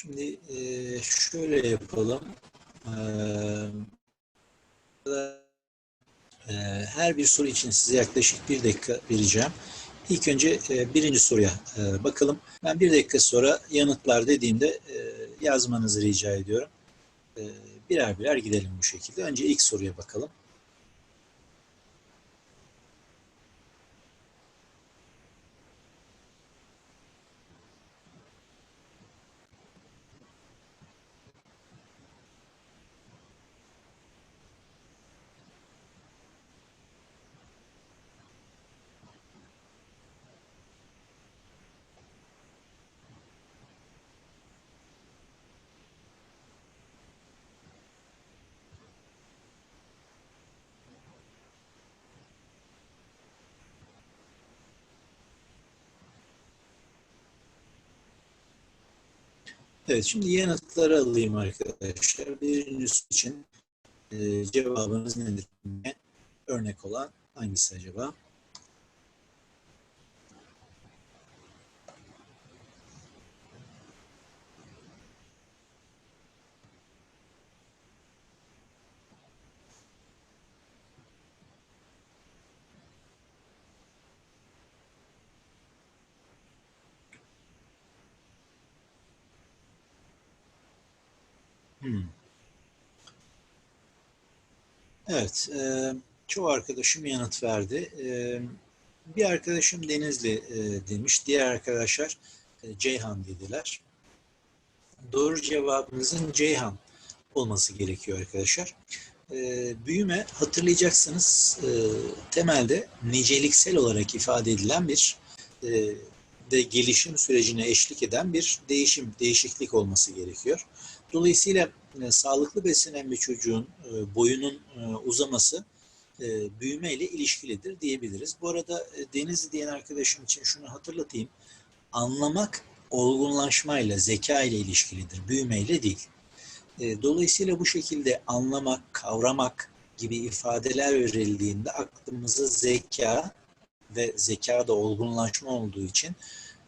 Şimdi e, şöyle yapalım. E, e, her bir soru için size yaklaşık bir dakika vereceğim. İlk önce birinci soruya bakalım. Ben bir dakika sonra yanıtlar dediğimde yazmanızı rica ediyorum. Birer birer gidelim bu şekilde. Önce ilk soruya bakalım. Evet, şimdi yanıtları alayım arkadaşlar. Birinci soru için e, cevabınız nedir? Örnek olan hangisi acaba? Evet, e, çoğu arkadaşım yanıt verdi. E, bir arkadaşım Denizli e, demiş, diğer arkadaşlar e, Ceyhan dediler. Doğru cevabınızın Ceyhan olması gerekiyor arkadaşlar. E, büyüme hatırlayacaksınız e, temelde niceliksel olarak ifade edilen bir e, de gelişim sürecine eşlik eden bir değişim, değişiklik olması gerekiyor. Dolayısıyla e, sağlıklı beslenen bir çocuğun e, boyunun e, uzaması büyüme ile ilişkilidir diyebiliriz. Bu arada e, Denizli diyen arkadaşım için şunu hatırlatayım. Anlamak olgunlaşmayla, zeka ile ilişkilidir, büyüme ile değil. Dolayısıyla bu şekilde anlamak, kavramak gibi ifadeler verildiğinde aklımıza zeka ve zekada olgunlaşma olduğu için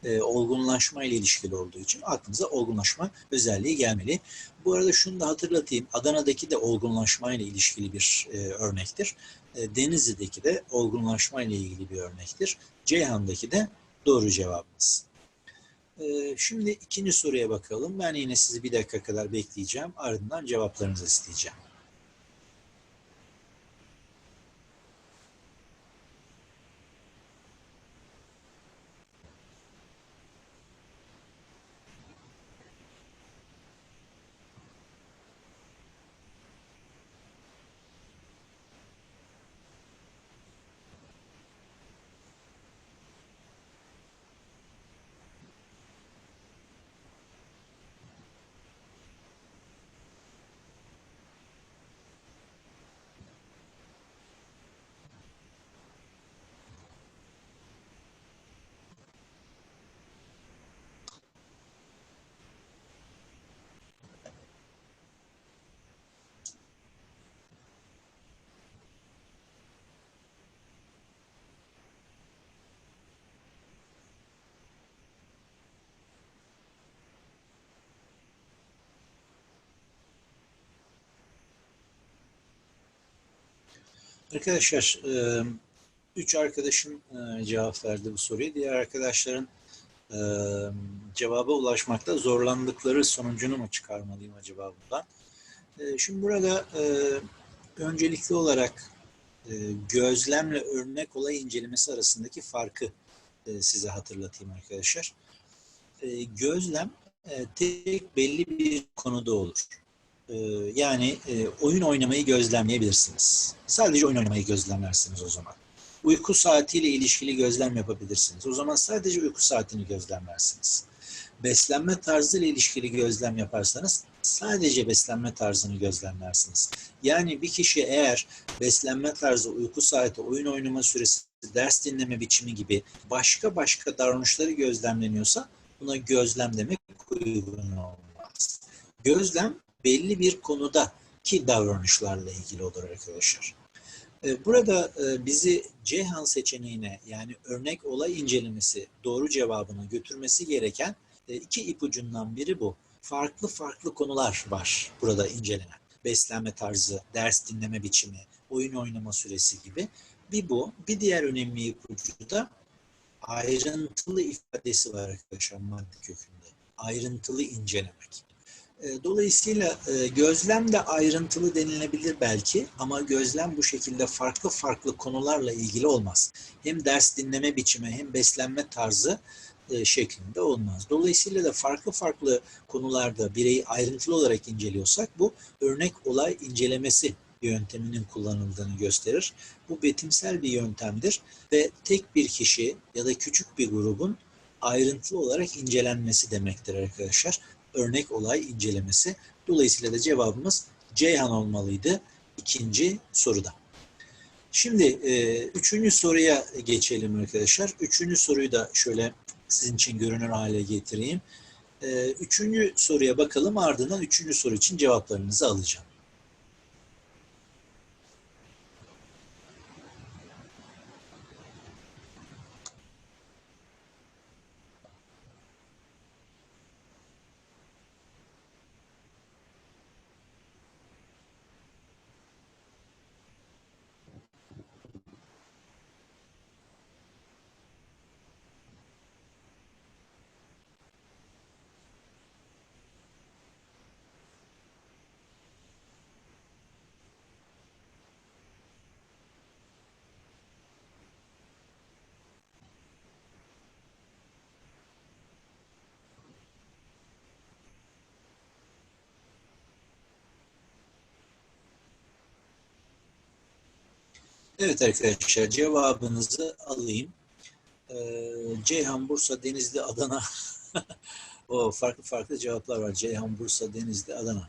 e, olgunlaşma ile ilişkili olduğu için aklınıza olgunlaşma özelliği gelmeli. Bu arada şunu da hatırlatayım. Adana'daki de olgunlaşma ile ilişkili bir e, örnektir. E, Denizli'deki de olgunlaşma ile ilgili bir örnektir. Ceyhan'daki de doğru cevabımız. E, şimdi ikinci soruya bakalım. Ben yine sizi bir dakika kadar bekleyeceğim. Ardından cevaplarınızı isteyeceğim. Arkadaşlar, üç arkadaşım cevap verdi bu soruya. Diğer arkadaşların cevaba ulaşmakta zorlandıkları sonucunu mu çıkarmalıyım acaba bundan? Şimdi burada öncelikli olarak gözlemle örnek olay incelemesi arasındaki farkı size hatırlatayım arkadaşlar. Gözlem tek belli bir konuda olur. Ee, yani e, oyun oynamayı gözlemleyebilirsiniz. Sadece oyun oynamayı gözlemlersiniz o zaman. Uyku saatiyle ilişkili gözlem yapabilirsiniz. O zaman sadece uyku saatini gözlemlersiniz. Beslenme tarzı ile ilişkili gözlem yaparsanız sadece beslenme tarzını gözlemlersiniz. Yani bir kişi eğer beslenme tarzı, uyku saati, oyun oynama süresi, ders dinleme biçimi gibi başka başka davranışları gözlemleniyorsa buna gözlem demek uygun olmaz. Gözlem belli bir konuda ki davranışlarla ilgili olur arkadaşlar. Burada bizi Ceyhan seçeneğine yani örnek olay incelemesi doğru cevabını götürmesi gereken iki ipucundan biri bu. farklı farklı konular var burada incelenen. Beslenme tarzı, ders dinleme biçimi, oyun oynama süresi gibi. Bir bu. Bir diğer önemli ipucu da ayrıntılı ifadesi var arkadaşlar madde kökünde. Ayrıntılı incelemek. E, dolayısıyla e, gözlem de ayrıntılı denilebilir belki ama gözlem bu şekilde farklı farklı konularla ilgili olmaz. Hem ders dinleme biçimi hem beslenme tarzı e, şeklinde olmaz. Dolayısıyla da farklı farklı konularda bireyi ayrıntılı olarak inceliyorsak bu örnek olay incelemesi yönteminin kullanıldığını gösterir. Bu betimsel bir yöntemdir ve tek bir kişi ya da küçük bir grubun ayrıntılı olarak incelenmesi demektir arkadaşlar. Örnek olay incelemesi. Dolayısıyla da cevabımız Ceyhan olmalıydı ikinci soruda. Şimdi e, üçüncü soruya geçelim arkadaşlar. Üçüncü soruyu da şöyle sizin için görünür hale getireyim. E, üçüncü soruya bakalım ardından üçüncü soru için cevaplarınızı alacağım. Evet arkadaşlar cevabınızı alayım. Ee, Ceyhan, Bursa, Denizli, Adana. o farklı farklı cevaplar var. Ceyhan, Bursa, Denizli, Adana.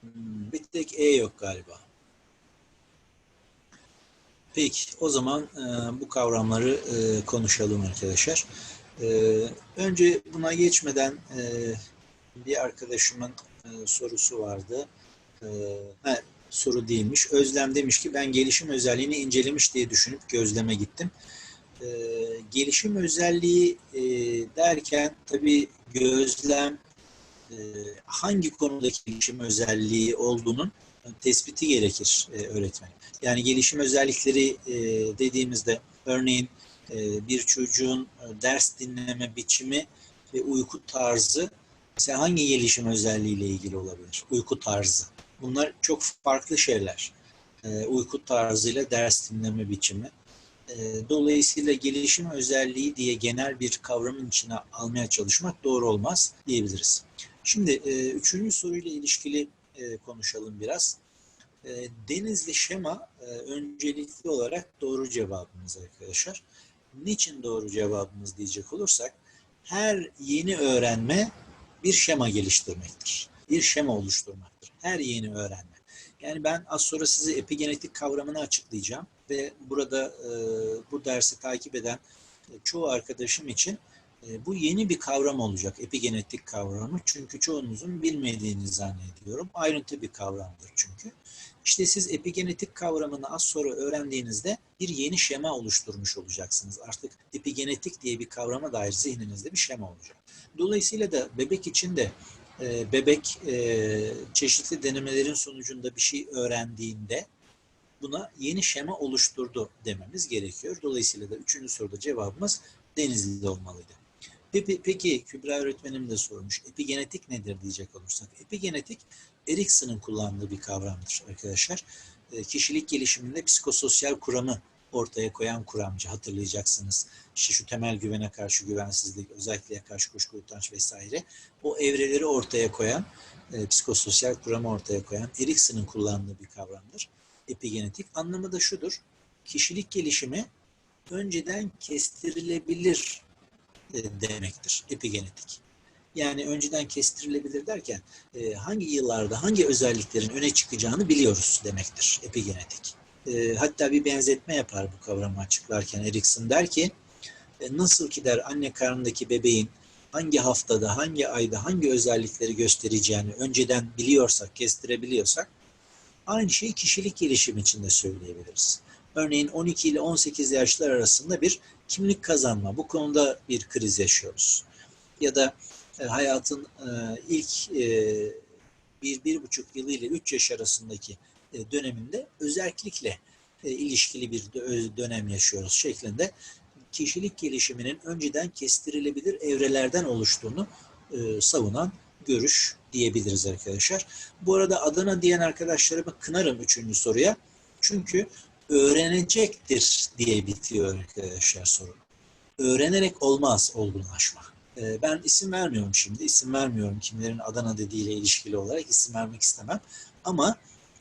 Hmm, bir tek E yok galiba. Peki o zaman e, bu kavramları e, konuşalım arkadaşlar. E, önce buna geçmeden e, bir arkadaşımın e, sorusu vardı. E, ha, soru değilmiş. Özlem demiş ki ben gelişim özelliğini incelemiş diye düşünüp gözleme gittim. Ee, gelişim özelliği e, derken tabii gözlem e, hangi konudaki gelişim özelliği olduğunun tespiti gerekir e, öğretmen. Yani gelişim özellikleri e, dediğimizde örneğin e, bir çocuğun e, ders dinleme biçimi ve uyku tarzı mesela hangi gelişim özelliğiyle ilgili olabilir? Uyku tarzı. Bunlar çok farklı şeyler. E, uyku tarzıyla ders dinleme biçimi. E, dolayısıyla gelişim özelliği diye genel bir kavramın içine almaya çalışmak doğru olmaz diyebiliriz. Şimdi e, üçüncü soruyla ilişkili e, konuşalım biraz. E, Denizli şema e, öncelikli olarak doğru cevabımız arkadaşlar. Niçin doğru cevabımız diyecek olursak her yeni öğrenme bir şema geliştirmektir. Bir şema oluşturmaktır. Her yeni öğrenme. Yani ben az sonra size epigenetik kavramını açıklayacağım ve burada e, bu dersi takip eden çoğu arkadaşım için e, bu yeni bir kavram olacak epigenetik kavramı. Çünkü çoğunuzun bilmediğini zannediyorum. Ayrıntı bir kavramdır çünkü. İşte siz epigenetik kavramını az sonra öğrendiğinizde bir yeni şema oluşturmuş olacaksınız. Artık epigenetik diye bir kavrama dair zihninizde bir şema olacak. Dolayısıyla da bebek için de e, bebek e, çeşitli denemelerin sonucunda bir şey öğrendiğinde buna yeni şema oluşturdu dememiz gerekiyor. Dolayısıyla da üçüncü soruda cevabımız Denizli'de olmalıydı. Peki, peki Kübra öğretmenim de sormuş. Epigenetik nedir diyecek olursak. Epigenetik Erikson'un kullandığı bir kavramdır arkadaşlar. E, kişilik gelişiminde psikososyal kuramı ortaya koyan kuramcı hatırlayacaksınız. İşte şu temel güvene karşı güvensizlik, özelliğe karşı kuşku, utanç vesaire. O evreleri ortaya koyan, e, psikososyal kuramı ortaya koyan Erikson'un kullandığı bir kavramdır. Epigenetik anlamı da şudur. Kişilik gelişimi önceden kestirilebilir e, demektir epigenetik. Yani önceden kestirilebilir derken e, hangi yıllarda hangi özelliklerin öne çıkacağını biliyoruz demektir epigenetik. E, hatta bir benzetme yapar bu kavramı açıklarken Erikson der ki e, nasıl ki der anne karnındaki bebeğin hangi haftada, hangi ayda, hangi özellikleri göstereceğini önceden biliyorsak, kestirebiliyorsak aynı şeyi kişilik gelişimi için de söyleyebiliriz. Örneğin 12 ile 18 yaşlar arasında bir kimlik kazanma. Bu konuda bir kriz yaşıyoruz. Ya da e, hayatın e, ilk e, bir, bir buçuk yılı ile üç yaş arasındaki döneminde özellikle e, ilişkili bir dönem yaşıyoruz şeklinde kişilik gelişiminin önceden kestirilebilir evrelerden oluştuğunu e, savunan görüş diyebiliriz arkadaşlar. Bu arada Adana diyen arkadaşlarımı kınarım üçüncü soruya. Çünkü öğrenecektir diye bitiyor arkadaşlar soru. Öğrenerek olmaz olgunlaşma. E, ben isim vermiyorum şimdi. İsim vermiyorum kimlerin Adana dediğiyle ilişkili olarak isim vermek istemem. Ama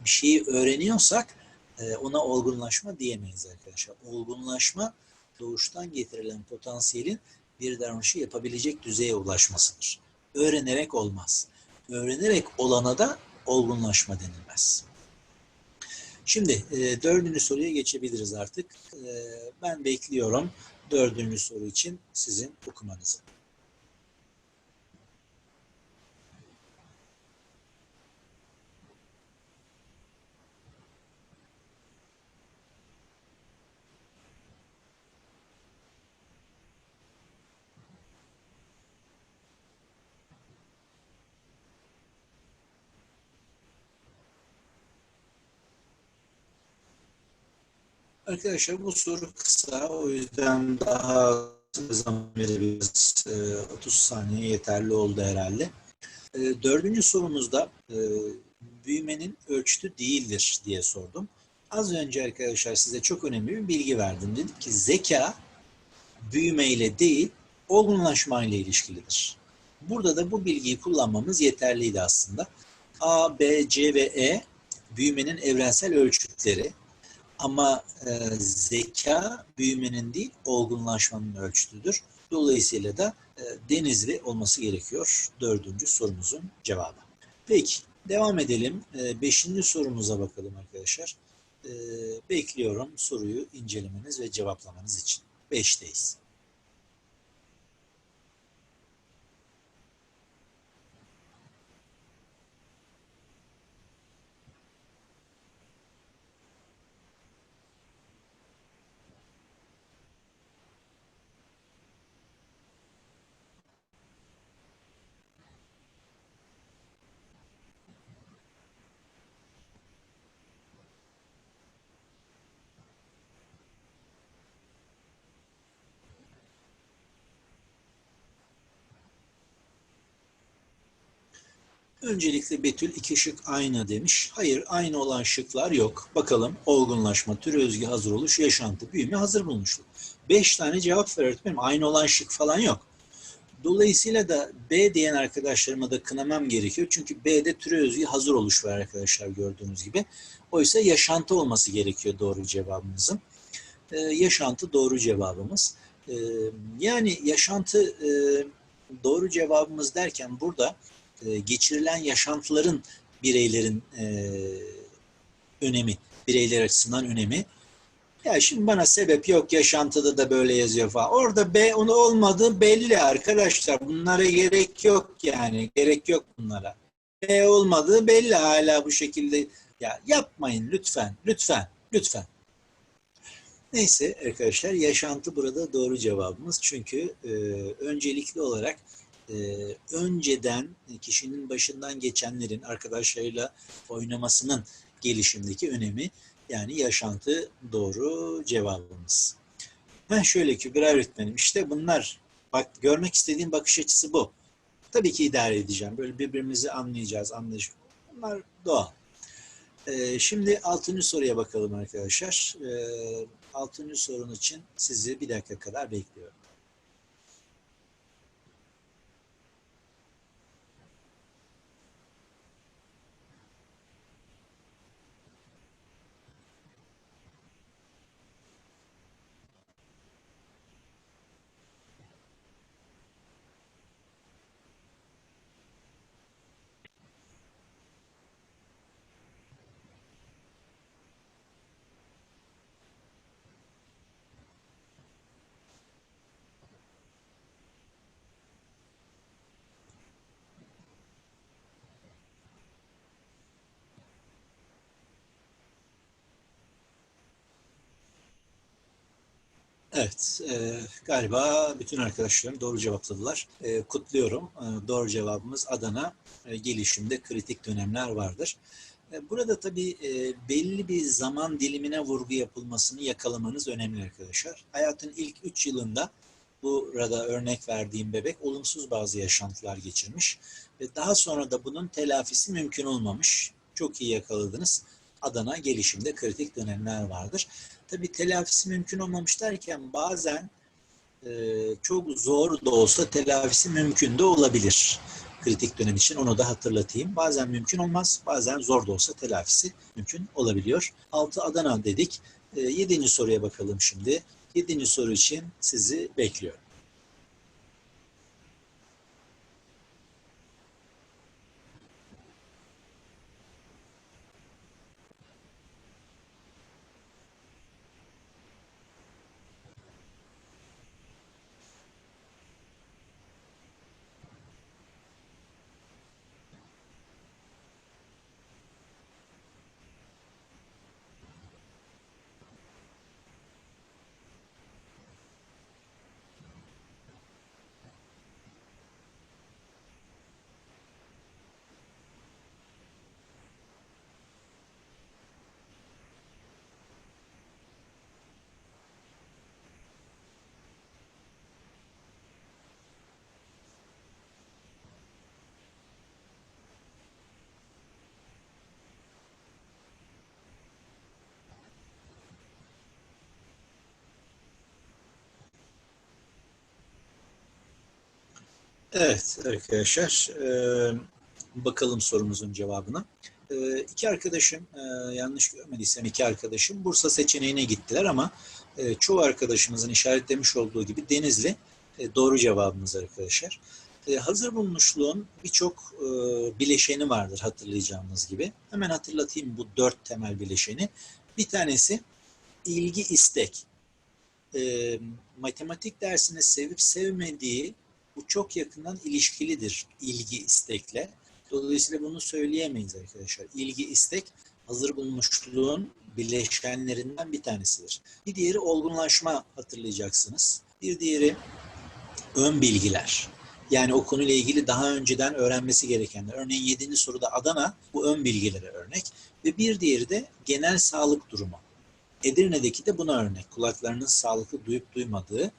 bir şeyi öğreniyorsak e, ona olgunlaşma diyemeyiz arkadaşlar. Olgunlaşma doğuştan getirilen potansiyelin bir davranışı yapabilecek düzeye ulaşmasıdır. Öğrenerek olmaz. Öğrenerek olana da olgunlaşma denilmez. Şimdi e, dördüncü soruya geçebiliriz artık. E, ben bekliyorum dördüncü soru için sizin okumanızı. Arkadaşlar bu soru kısa. O yüzden daha zaman verebiliriz. 30 saniye yeterli oldu herhalde. Ee, dördüncü sorumuzda e, büyümenin ölçütü değildir diye sordum. Az önce arkadaşlar size çok önemli bir bilgi verdim. Dedim ki zeka büyümeyle değil olgunlaşmayla ilişkilidir. Burada da bu bilgiyi kullanmamız yeterliydi aslında. A, B, C ve E büyümenin evrensel ölçütleri. Ama e, zeka büyümenin değil, olgunlaşmanın ölçütüdür. Dolayısıyla da e, denizli olması gerekiyor dördüncü sorumuzun cevabı. Peki, devam edelim. E, beşinci sorumuza bakalım arkadaşlar. E, bekliyorum soruyu incelemeniz ve cevaplamanız için. Beşteyiz. Öncelikle Betül iki şık aynı demiş. Hayır aynı olan şıklar yok. Bakalım olgunlaşma, tür özgü hazır oluş, yaşantı, büyüme hazır bulmuştu. Beş tane cevap ver öğretmenim. Aynı olan şık falan yok. Dolayısıyla da B diyen arkadaşlarıma da kınamam gerekiyor. Çünkü B'de türe özgü hazır oluş var arkadaşlar gördüğünüz gibi. Oysa yaşantı olması gerekiyor doğru cevabımızın. Ee, yaşantı doğru cevabımız. Ee, yani yaşantı e, doğru cevabımız derken burada e, geçirilen yaşantıların bireylerin e, önemi, bireyler açısından önemi. Ya şimdi bana sebep yok yaşantıda da böyle yazıyor falan. Orada B onu olmadığı belli arkadaşlar. Bunlara gerek yok yani. Gerek yok bunlara. B olmadığı belli hala bu şekilde. Ya yapmayın lütfen, lütfen, lütfen. Neyse arkadaşlar yaşantı burada doğru cevabımız. Çünkü e, öncelikli olarak e, önceden kişinin başından geçenlerin arkadaşlarıyla oynamasının gelişimdeki önemi yani yaşantı doğru cevabımız. Ben şöyle ki bir öğretmenim işte bunlar bak görmek istediğim bakış açısı bu. Tabii ki idare edeceğim. Böyle birbirimizi anlayacağız, anlayacağız. Bunlar doğal. Ee, şimdi altıncı soruya bakalım arkadaşlar. Ee, altıncı sorun için sizi bir dakika kadar bekliyorum. Evet, e, galiba bütün arkadaşlarım doğru cevapladılar. E, kutluyorum. E, doğru cevabımız Adana. E, gelişimde kritik dönemler vardır. E, burada tabii e, belli bir zaman dilimine vurgu yapılmasını yakalamanız önemli arkadaşlar. Hayatın ilk 3 yılında burada örnek verdiğim bebek olumsuz bazı yaşantılar geçirmiş ve daha sonra da bunun telafisi mümkün olmamış. Çok iyi yakaladınız. Adana gelişimde kritik dönemler vardır. Tabii telafisi mümkün olmamış derken bazen e, çok zor da olsa telafisi mümkün de olabilir. Kritik dönem için onu da hatırlatayım. Bazen mümkün olmaz, bazen zor da olsa telafisi mümkün olabiliyor. 6 Adana dedik. E, 7. soruya bakalım şimdi. 7. soru için sizi bekliyorum. Evet arkadaşlar, bakalım sorumuzun cevabına. İki arkadaşım, yanlış görmediysem iki arkadaşım Bursa seçeneğine gittiler ama çoğu arkadaşımızın işaretlemiş olduğu gibi Denizli doğru cevabımız arkadaşlar. Hazır bulunuşluğun birçok bileşeni vardır hatırlayacağımız gibi. Hemen hatırlatayım bu dört temel bileşeni. Bir tanesi ilgi istek. Matematik dersini sevip sevmediği bu çok yakından ilişkilidir ilgi istekle. Dolayısıyla bunu söyleyemeyiz arkadaşlar. İlgi istek hazır bulmuşluğun bileşenlerinden bir tanesidir. Bir diğeri olgunlaşma hatırlayacaksınız. Bir diğeri ön bilgiler. Yani o konuyla ilgili daha önceden öğrenmesi gerekenler. Örneğin 7. soruda Adana bu ön bilgilere örnek. Ve bir diğeri de genel sağlık durumu. Edirne'deki de buna örnek. Kulaklarının sağlıklı duyup duymadığı.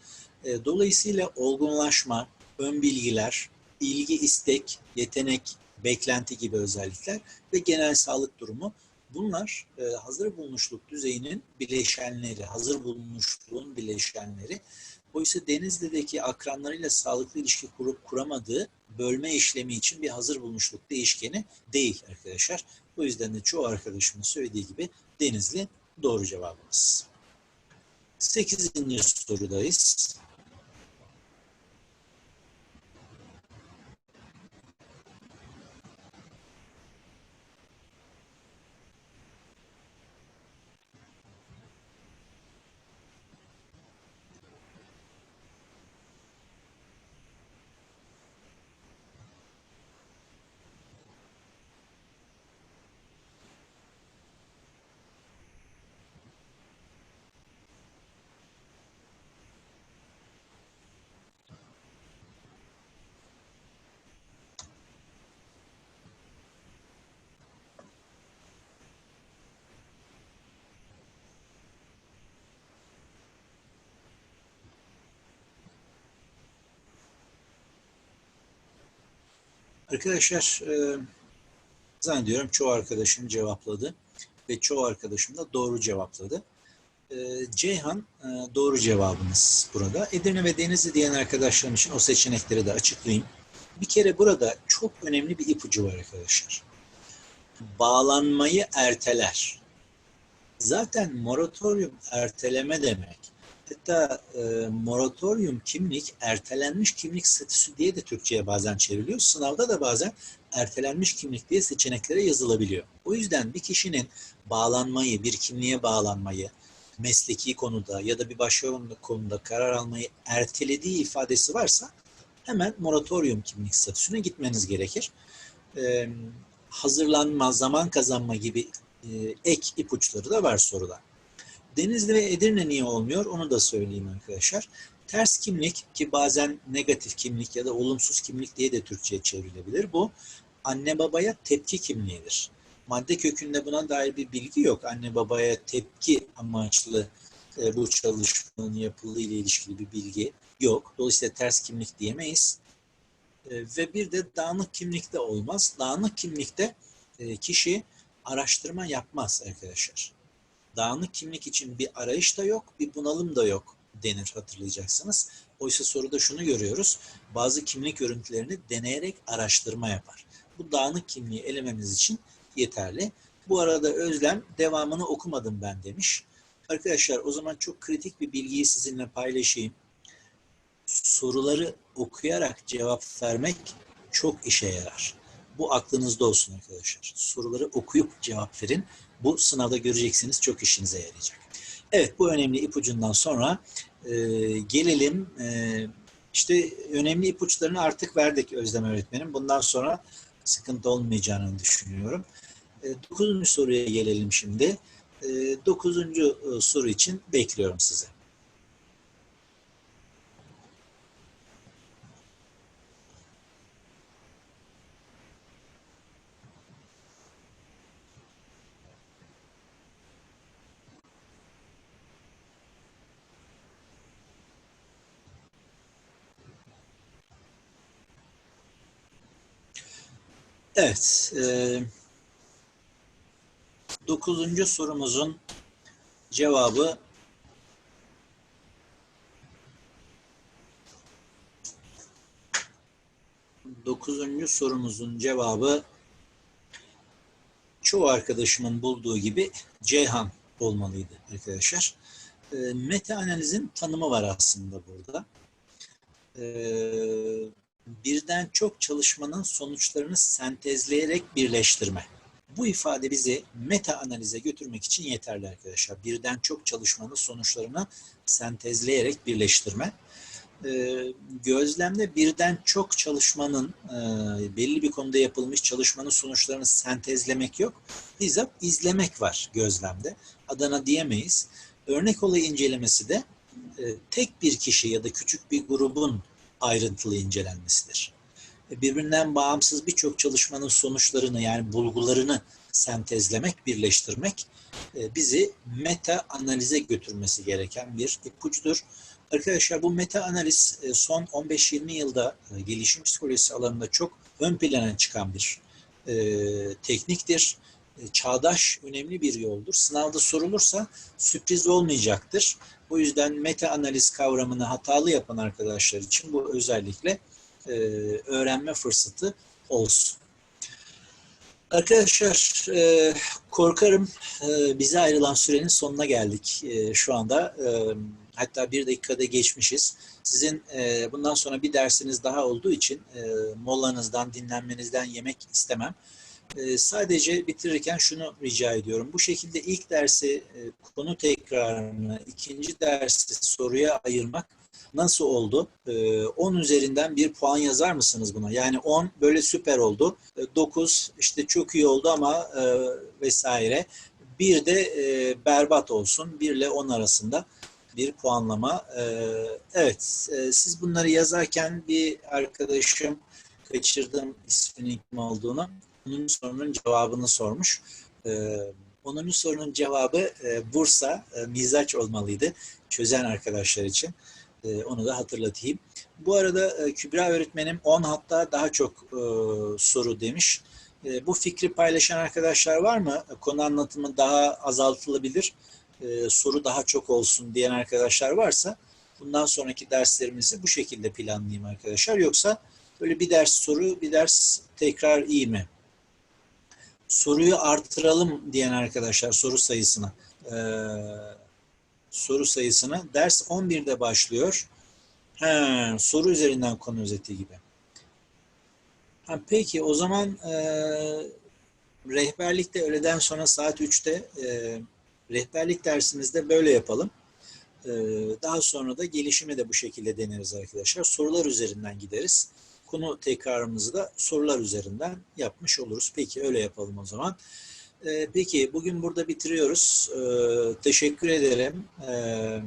E, dolayısıyla olgunlaşma, ön bilgiler, ilgi, istek, yetenek, beklenti gibi özellikler ve genel sağlık durumu bunlar e, hazır bulunuşluk düzeyinin bileşenleri, hazır bulunuşluğun bileşenleri. Oysa Denizli'deki akranlarıyla sağlıklı ilişki kurup kuramadığı bölme işlemi için bir hazır bulunuşluk değişkeni değil arkadaşlar. O yüzden de çoğu arkadaşımın söylediği gibi Denizli doğru cevabımız. Sekizinci sorudayız. Arkadaşlar e, zannediyorum çoğu arkadaşım cevapladı ve çoğu arkadaşım da doğru cevapladı. E, Ceyhan e, doğru cevabımız burada. Edirne ve Denizli diyen arkadaşlarım için o seçenekleri de açıklayayım. Bir kere burada çok önemli bir ipucu var arkadaşlar. Bağlanmayı erteler. Zaten moratorium erteleme demek. Hatta e, moratorium kimlik, ertelenmiş kimlik statüsü diye de Türkçe'ye bazen çevriliyor. Sınavda da bazen ertelenmiş kimlik diye seçeneklere yazılabiliyor. O yüzden bir kişinin bağlanmayı, bir kimliğe bağlanmayı, mesleki konuda ya da bir başka konuda karar almayı ertelediği ifadesi varsa hemen moratorium kimlik statüsüne gitmeniz gerekir. Ee, hazırlanma, zaman kazanma gibi e, ek ipuçları da var soruda. Denizli ve Edirne niye olmuyor onu da söyleyeyim arkadaşlar. Ters kimlik ki bazen negatif kimlik ya da olumsuz kimlik diye de Türkçe'ye çevrilebilir. Bu anne babaya tepki kimliğidir. Madde kökünde buna dair bir bilgi yok. Anne babaya tepki amaçlı e, bu çalışmanın yapıldığı ile ilişkili bir bilgi yok. Dolayısıyla ters kimlik diyemeyiz. E, ve bir de dağınık kimlik de olmaz. Dağınık kimlikte e, kişi araştırma yapmaz arkadaşlar. Dağınık kimlik için bir arayış da yok, bir bunalım da yok denir hatırlayacaksınız. Oysa soruda şunu görüyoruz. Bazı kimlik örüntülerini deneyerek araştırma yapar. Bu dağınık kimliği elememiz için yeterli. Bu arada Özlem devamını okumadım ben demiş. Arkadaşlar o zaman çok kritik bir bilgiyi sizinle paylaşayım. Soruları okuyarak cevap vermek çok işe yarar. Bu aklınızda olsun arkadaşlar. Soruları okuyup cevap verin. Bu sınavda göreceksiniz çok işinize yarayacak. Evet bu önemli ipucundan sonra e, gelelim e, işte önemli ipuçlarını artık verdik Özlem öğretmenim. Bundan sonra sıkıntı olmayacağını düşünüyorum. E, dokuzuncu soruya gelelim şimdi. E, dokuzuncu e, soru için bekliyorum sizi. Evet. E, dokuzuncu sorumuzun cevabı dokuzuncu sorumuzun cevabı çoğu arkadaşımın bulduğu gibi Ceyhan olmalıydı arkadaşlar. E, meta analizin tanımı var aslında burada. E, birden çok çalışmanın sonuçlarını sentezleyerek birleştirme. Bu ifade bizi meta analize götürmek için yeterli arkadaşlar. Birden çok çalışmanın sonuçlarını sentezleyerek birleştirme. Ee, gözlemde birden çok çalışmanın e, belli bir konuda yapılmış çalışmanın sonuçlarını sentezlemek yok. Bizzat izlemek var gözlemde. Adana diyemeyiz. Örnek olay incelemesi de e, tek bir kişi ya da küçük bir grubun ayrıntılı incelenmesidir. Birbirinden bağımsız birçok çalışmanın sonuçlarını yani bulgularını sentezlemek, birleştirmek e, bizi meta analize götürmesi gereken bir ipucudur. Arkadaşlar bu meta analiz e, son 15-20 yılda e, gelişim psikolojisi alanında çok ön plana çıkan bir e, tekniktir. Çağdaş önemli bir yoldur. Sınavda sorulursa sürpriz olmayacaktır. O yüzden meta analiz kavramını hatalı yapan arkadaşlar için bu özellikle e, öğrenme fırsatı olsun. Arkadaşlar e, korkarım e, bize ayrılan sürenin sonuna geldik e, şu anda. E, hatta bir dakikada geçmişiz. Sizin e, bundan sonra bir dersiniz daha olduğu için e, molanızdan, dinlenmenizden yemek istemem. E, sadece bitirirken şunu rica ediyorum. Bu şekilde ilk dersi e, konu tekrarını, ikinci dersi soruya ayırmak nasıl oldu? E, 10 üzerinden bir puan yazar mısınız buna? Yani 10 böyle süper oldu. E, 9 işte çok iyi oldu ama e, vesaire. Bir de e, berbat olsun. 1 ile 10 arasında bir puanlama. Evet, siz bunları yazarken bir arkadaşım kaçırdım isminin kim olduğunu. Onun sorunun cevabını sormuş. Ee, onun sorunun cevabı e, Bursa e, mizaç olmalıydı çözen arkadaşlar için. E, onu da hatırlatayım. Bu arada e, Kübra öğretmenim 10 hatta daha çok e, soru demiş. E, bu fikri paylaşan arkadaşlar var mı? Konu anlatımı daha azaltılabilir, e, soru daha çok olsun diyen arkadaşlar varsa bundan sonraki derslerimizi bu şekilde planlayayım arkadaşlar. Yoksa böyle bir ders soru, bir ders tekrar iyi mi? Soruyu artıralım diyen arkadaşlar soru sayısını e, soru sayısını ders 11'de başlıyor. He, soru üzerinden konu özeti gibi. Ha, peki o zaman e, rehberlikte öğleden sonra saat 3'te e, rehberlik dersimizde böyle yapalım. E, daha sonra da gelişimi de bu şekilde deneriz arkadaşlar. Sorular üzerinden gideriz konu tekrarımızı da sorular üzerinden yapmış oluruz. Peki öyle yapalım o zaman. Ee, peki bugün burada bitiriyoruz. Ee, teşekkür ederim. Ee,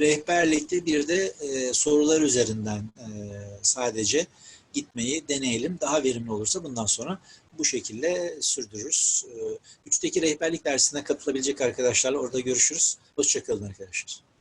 rehberlikte bir de e, sorular üzerinden e, sadece gitmeyi deneyelim. Daha verimli olursa bundan sonra bu şekilde sürdürürüz. Ee, Üçteki rehberlik dersine katılabilecek arkadaşlarla orada görüşürüz. Hoşçakalın arkadaşlar.